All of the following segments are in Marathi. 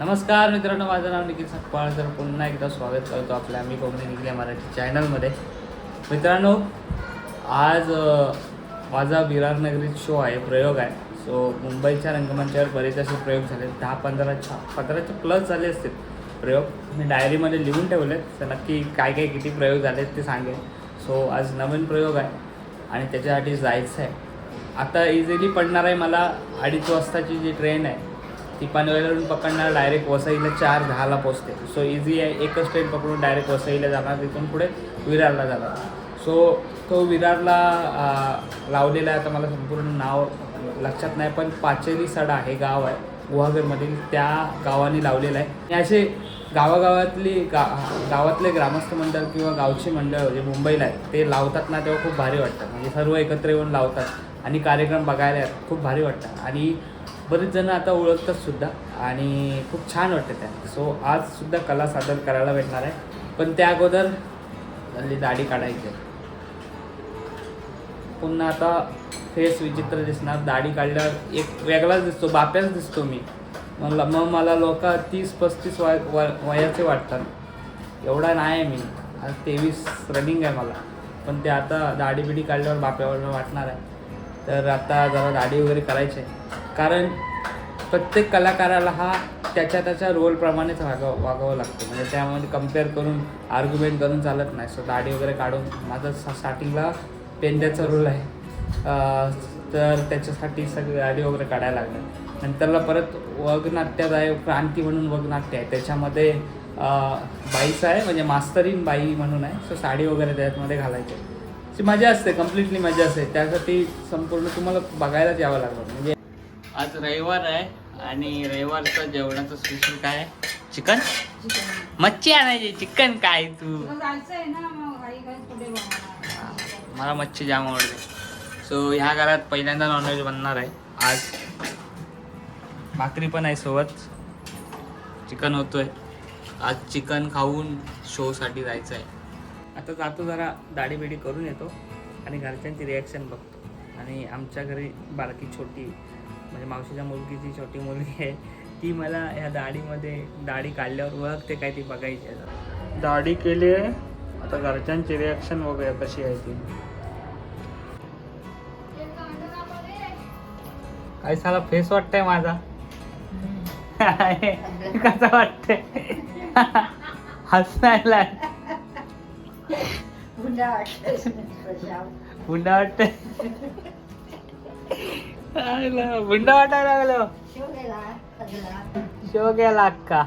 नमस्कार मित्रांनो माझं नाव निखिल सकपाळ तर पुन्हा एकदा स्वागत करतो आपल्या आम्ही कोकणी निघल्या मराठी चॅनलमध्ये मित्रांनो आज माझा विरार नगरीत शो आहे प्रयोग आहे. सो मुंबईच्या रंगमंचावर बरेच असे प्रयोग झाले. दहा पंधराच्या पंधराच्या प्लस झाले असतील प्रयोग. मी डायरीमध्ये लिहून ठेवले तर नक्की काय काय किती प्रयोग झाले ते सांगेन. सो आज नवीन प्रयोग आहे आणि त्याच्यासाठी जायचं आहे. आता इझिली पडणार आहे मला अडीच वाजताची जी ट्रेन आहे ती पनवेलवरून पकडणार डायरेक्ट वसईला चार दहाला पोचते. सो इझी आहे एकच ट्रेन पकडून डायरेक्ट वसईला जाणार तिथून पुढे विरारला जाणार. सो तो विरारला लावलेला आहे आता मला संपूर्ण नाव लक्षात नाही पण पाचेरी सडा हे गाव आहे गुहागरमधील त्या गावाने लावलेलं आहे. आणि असे गावागावातली गा गावातले ग्रामस्थ मंडळ किंवा गावची मंडळ जे मुंबईला आहे ते लावतात ना तेव्हा खूप भारी वाटतं. म्हणजे सर्व एकत्र येऊन लावतात. आणि कार्यक्रम बघायला खूप भारी वाटतं. आणि बरेच जण आता ओळखतात सुद्धा आणि खूप छान वाटतं त्या सो आज सुद्धा कला सादर करायला भेटणार आहे. पण त्या अगोदर हल्ली दाढी काढायची आहे. पुन्हा आता फेस विचित्र दिसणार. दाढी काढल्यावर एक वेगळाच दिसतो बाप्याच दिसतो मी. मला मग मला लोक तीस पस्तीस वय वयाचे वाटतात. एवढा नाही आहे मी. आज तेवीस रनिंग आहे मला. पण ते आता दाढी बिडी काढल्यावर बाप्यावर वाटणार आहे. तर आता जरा दाढी वगैरे करायची आहे. कारण प्रत्येक कलाकाराला हा त्याच्या त्याच्या रोलप्रमाणेच वागावं वागावं लागतं. म्हणजे त्यामध्ये कंपेअर करून आर्ग्युमेंट करून चालत नाही. सो दाढी वगैरे काढून माझं स्टार्टिंगला पेंड्याचा रोल आहे. तर त्याच्यासाठी सगळी दाढी वगैरे काढायला लागलं. नंतरला परत वगनाट्यात आहे क्रांती म्हणून वगनाट्य आहे. त्याच्यामध्ये अं, बाईचं आहे. म्हणजे मास्तरीन बाई म्हणून आहे. सो साडी वगैरे त्याच्यामध्ये घालायची. ती मजा असते. कम्प्लिटली मजा असते. त्यासाठी संपूर्ण तुम्हाला बघायलाच यावं लागलं म्हणजे आज रविवार आहे आणि रविवारचं जेवणाचं स्पेशल काय आहे? चिकन मच्छी आणायची. चिकन काय तू? मला मच्छी जाम आवडते. सो ह्या घरात पहिल्यांदा नॉनव्हेज बनणार आहे. आज भाकरी पण आहे सोबत. चिकन होतोय. आज चिकन खाऊन शोसाठी जायचं आहे. आता जातो जरा दाढी बिडी करून येतो आणि घरच्यांची रिॲक्शन बघतो. आणि आमच्या घरी बारकी छोटी म्हणजे मावशीच्या मुलगीची छोटी मुलगी आहे ती मला ह्या दाढीमध्ये दाढी काढल्यावर ओळखते काय ती बघायची आहे. दाढी केली आहे. आता घरच्यांची रिॲक्शन बघूया कशी आहे ती. काय साला फेस वाटतंय माझा? कसा वाटतंय? हसायला. हुंडा हुंडा वाटतंय. हुंडा वाटायला लागलो. शो गेला अक्का.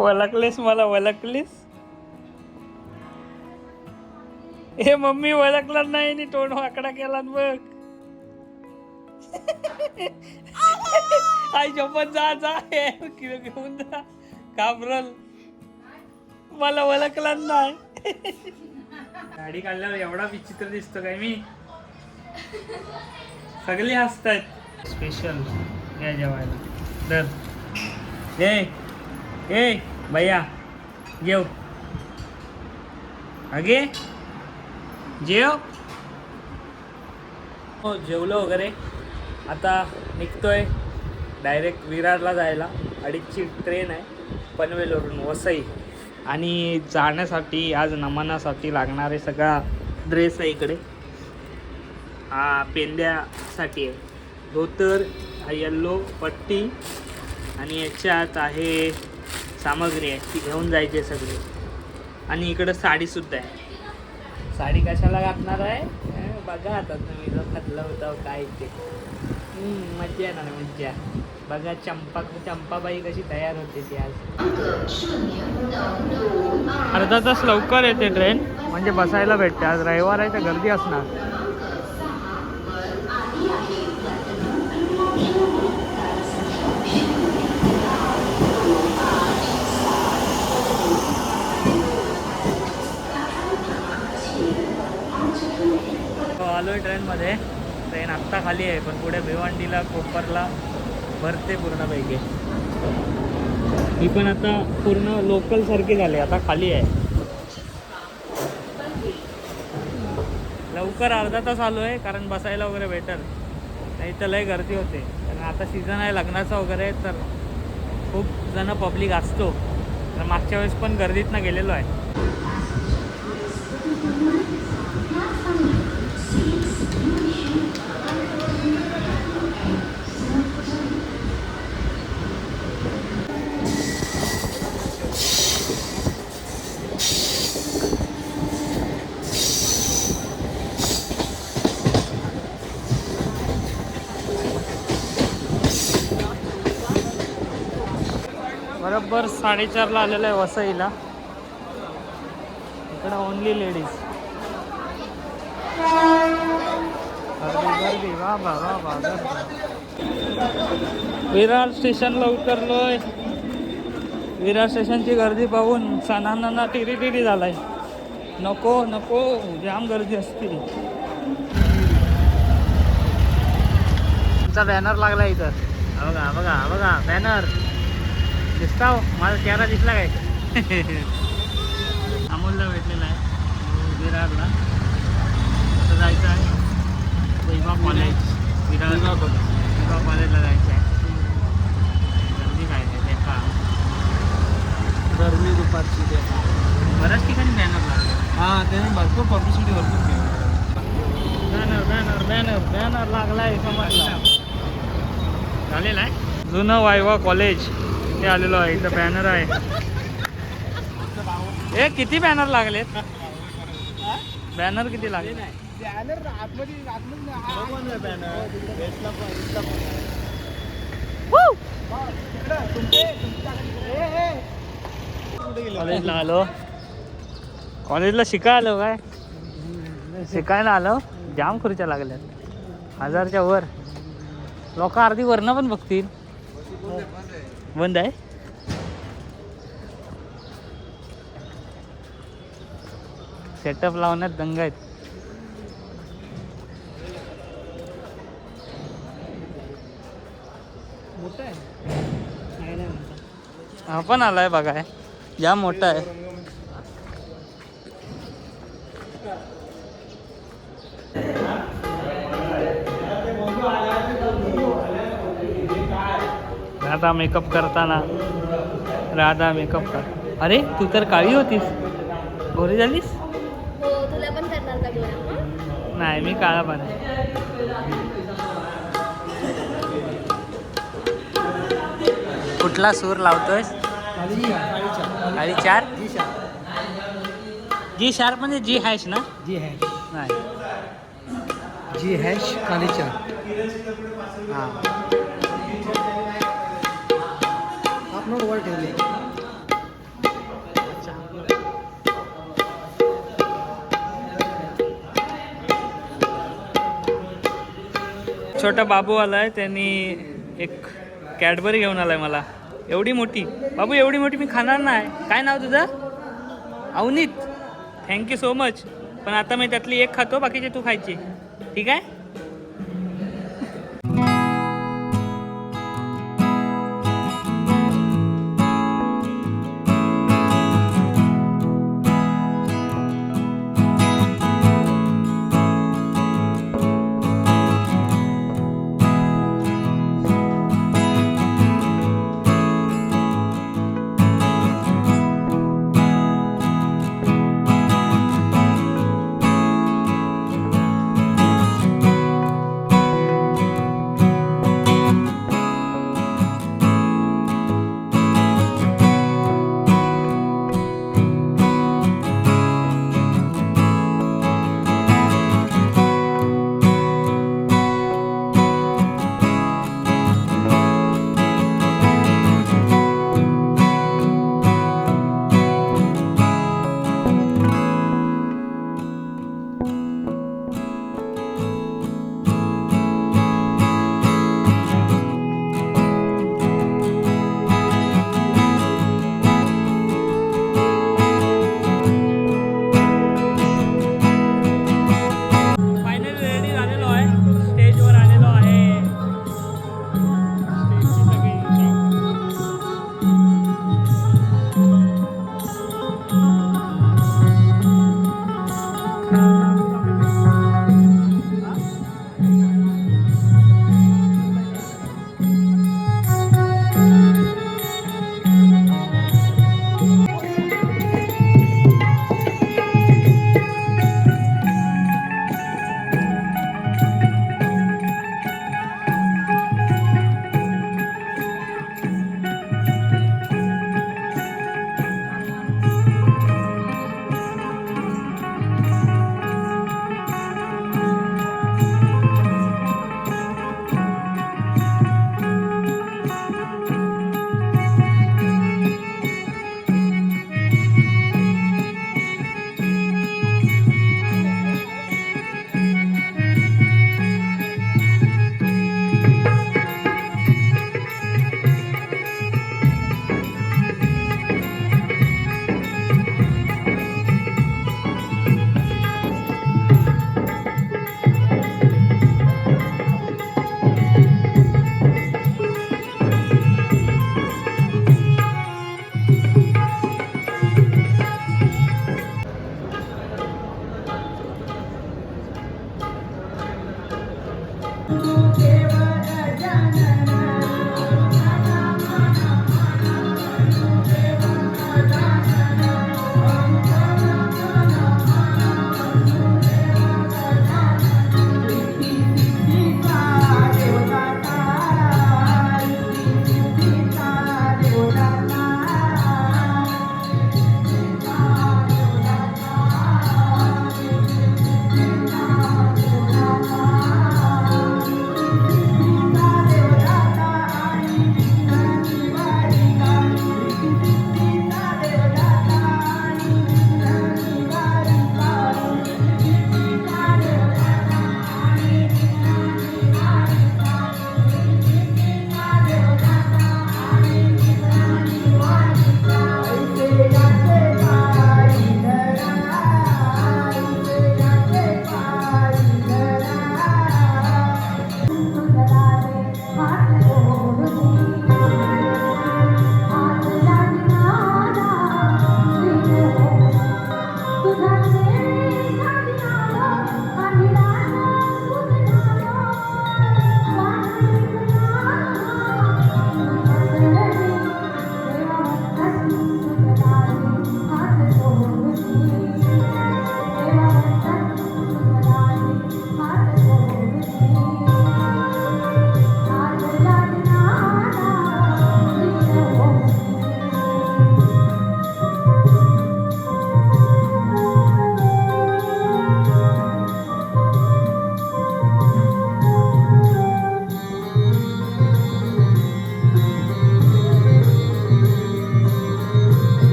वलकलीस मला वलकलीस हे मम्मी वळखला नाही आणि तोंड वाकडा केला न बघ. आई शपथ जा जा. हे किलो घेऊन जा. घाबरल. मला ओळखला नाही. गाडी काढल्यावर एवढा विचित्र दिसतो काय मी? सगळे हसतायत. स्पेशल या जेवायला. तर ए ए भैया. जेव. अगे जेव. हो जेवलो वगैरे. आता निघतोय डायरेक्ट विरारला जायला. अडीचची ट्रेन आहे. पनवेलवरून वसई. आणि जाण्यासाठी आज नमनासाठी लागणारे सगळा ड्रेस आहे इकडे. हा पेंद्यासाठी आहे. धोतर हा येल्लो पट्टी आणि याच्यात आहे सामग्री आहे ती घेऊन जायची आहे सगळी. आणि इकडं साडीसुद्धा आहे. साडी कशाला घातणार आहे? बघा आता तुम्ही जो घातलं होतं काय ते. हम्म, मज्जा येणार मज्जा. बघा चंपा चंपाबाई कशी तयार होते ती आज. अर्धा तास लवकर येते ट्रेन म्हणजे बसायला भेटते. आज रविवार आहे तर गर्दी असणार. आलो आहे ट्रेनमध्ये. ट्रेन आत्ता खाली आहे पण पुढे भिवंडीला कोपरला भरते पूर्णपैकी. ही पण आता पूर्ण लोकल सारखी झाली आता खाली आहे. लवकर अर्धा तास आलो आहे कारण बसायला वगैरे भेटल नाही तर लय गर्दी होते. कारण आता सीझन आहे लग्नाचा वगैरे तर खूप जण पब्लिक असतो. तर मागच्या वेळेस पण गर्दीतनं गेलेलो आहे. बरोबर साडेचारला आलेलं आहे वसईला. इकडं ओनली लेडीज गर्दी गर्दी. वा बा वा बा विरार स्टेशनला उतरलोय. विरार स्टेशनची गर्दी पाहून सणांना टिरी टिरी झालाय. नको नको जाम गर्दी असते. तुमचा बॅनर लागला इथं. बघा बघा बघा बॅनर दिसता हो. माझा चेहरा दिसला काय? अमोलला भेटलेला आहे. विरारला. आता जायचं आहे. विभा कॉलेज विरार विभा कॉलेजला जायचं आहे. गर्दी काय नाही ते का? गरमी दुपारची ते. बऱ्याच ठिकाणी बॅनर लागले. हा त्याने भरपूर पब्लिसिटी भरपूर केली. बॅनर बॅनर बॅनर बॅनर लागलाय समजला. झालेला आहे. जुनं वायवा कॉलेज ते आलेलो आहे इथं बॅनर आहे. ए किती बॅनर लागलेत? बॅनर किती लागले? बॅनर आतमध्ये बॅनर कॉलेजला आलो. कॉलेजला शिकाय आलो काय? शिकायला आलो. जाम खुर्च्या लागल्यात. हजारच्या वर. लोक अर्धी वरनं पण बघतील. बंद आहे? सेटअप लावण्यात दंग आहेत. हा पण आलाय बघाय जाम मोठा आहे. राधा मेकअप करताना. राधा मेकअप कर. अरे तू तर काळी होतीस. गोरी झालीस? हो तुला पण करणार का गोरा? नाही मी काळा पण आहे. कुठला सूर लावतोयस? आणि चार. जी शार्प म्हणजे जी हॅश ना? जी हॅश. नाही. जी हॅश खाली चार. हां. आप ठेवले. छोटा बाबू आलाय त्यांनी एक कॅडबरी घेऊन आलाय मला. एवढी मोठी. बाबू एवढी मोठी मी खाणार नाही. काय नाव तुझं? अवनीत. थँक्यू सो मच पण आता मी त्यातली एक खातो बाकीचे तू खायची. ठीक आहे?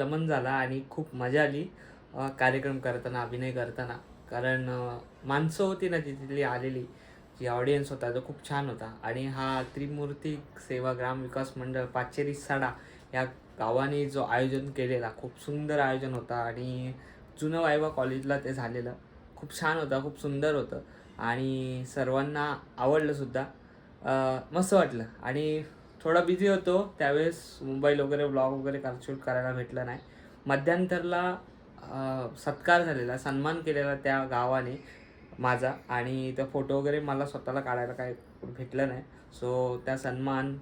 काल झाला आणि खूप मजा आली कार्यक्रम करताना अभिनय करताना. कारण माणसं होती ना ती तिथली आलेली जी ऑडियन्स होता तो खूप छान होता. आणि हा त्रिमूर्ती सेवा ग्राम विकास मंडळ पाचेरी साडा या गावाने जो आयोजन केलेला खूप सुंदर आयोजन होता. आणि जुनं वायवा कॉलेजला ते झालेलं. खूप छान होता खूप सुंदर होतं. आणि सर्वांना आवडलंसुद्धा मस्त वाटलं. आणि थोडा बिझी होतो. त्यावेळेस मोबाईल वगैरे ब्लॉग वगैरे शूट करायला भेटलं नाही. मध्यांतरला सत्कार झालेला सन्मान केलेला त्या गावाने माझा आणि त्या फोटो वगैरे मला स्वतःला काढायला काय भेटलं नाही. सो त्या सन्मान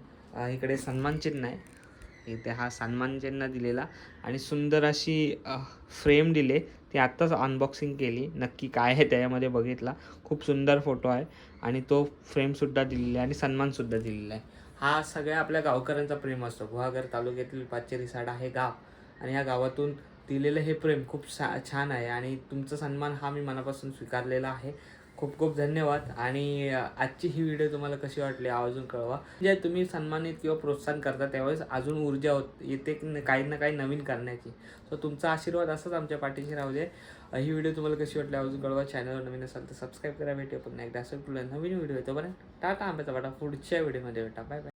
इकडे सन्मान चिन्ह आहे. इथे हा सन्मान चिन्ह दिलेला आणि सुंदर अशी फ्रेम दिले. ती आत्ताच अनबॉक्सिंग केली. नक्की काय आहे त्याच्यामध्ये बघितला. खूप सुंदर फोटो आहे. आणि तो फ्रेमसुद्धा दिलेला आहे आणि सन्मानसुद्धा दिलेला आहे. हा सगळ्या आपल्या गावकऱ्यांचा प्रेम असतो. गुहागर तालुक्यातील पाचेरी साडा हे गाव आणि या गावातून दिलेलं हे प्रेम खूप छा छान आहे आणि तुमचा सन्मान हा मी मनापासून स्वीकारलेला आहे. खूप खूप धन्यवाद. आणि आजची ही व्हिडिओ तुम्हाला कशी वाटली अजून कळवा. जे तुम्ही सन्मानित किंवा प्रोत्साहन करता त्यावेळेस अजून ऊर्जा होत येते काही ना काही नवीन करण्याची. सो तुमचा आशीर्वाद असंच आमच्या पाठीशी राहू दे. ही व्हिडिओ तुम्हाला कशी वाटली अजून कळवा. चॅनलवर नवीन असाल तर सबस्क्राईब करा. भेटूया पुन्हा एकदा. असं तुला नवीन व्हिडिओ येतो बरं टाटा आंब्याचा वाटा. पुढच्या व्हिडिओमध्ये भेटा. Bye bye